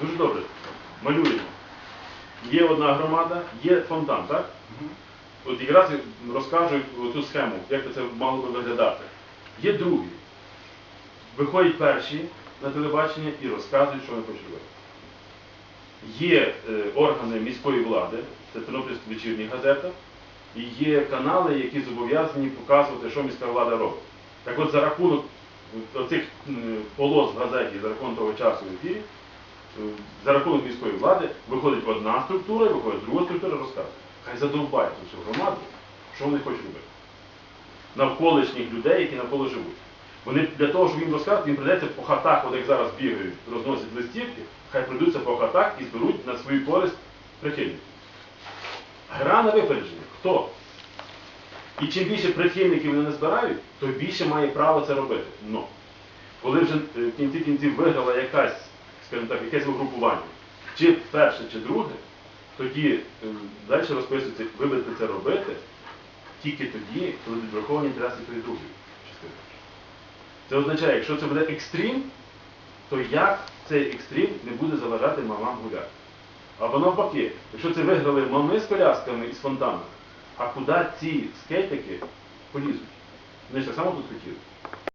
Дуже добре. Малюємо. Є одна громада, є фонтан, так? От якраз і розкажу цю схему, як це мало би виглядати. Є другі. Виходять перші на телебачення і розказують, що вони робити. Є е, органи міської влади, це Тернопільська вечірня газета, і є канали, які зобов'язані показувати, що міська влада робить. Так от за рахунок оцих полос в газеті, за рахунок того часу в ефірі, е, за рахунок міської влади виходить одна структура, і виходить друга структура і розказує. Хай задовбають цю громаду, що вони хочуть робити. Навколишніх людей, які навколо живуть. Вони для того, щоб їм розказати, їм прийдеться по хатах, от як зараз бігають, розносять листівки, хай прийдуться по хатах і зберуть на свою користь прихильників. Гра на випередження. Хто? І чим більше прихильників вони не збирають, то більше має право це робити. Но коли вже е, в кінці кінців виграла якась, скажімо так, якесь угрупування, чи перше, чи друге, тоді е, далі розписується, ви будете це робити тільки тоді, коли будуть враховані інтереси тої другої частини. Це означає, якщо це буде екстрім, то як цей екстрім не буде заважати мамам гуляти? Або навпаки, якщо це виграли мами з колясками і з фонтанами, а куди ці скейтики полізуть? Вони ж так само тут хотіли.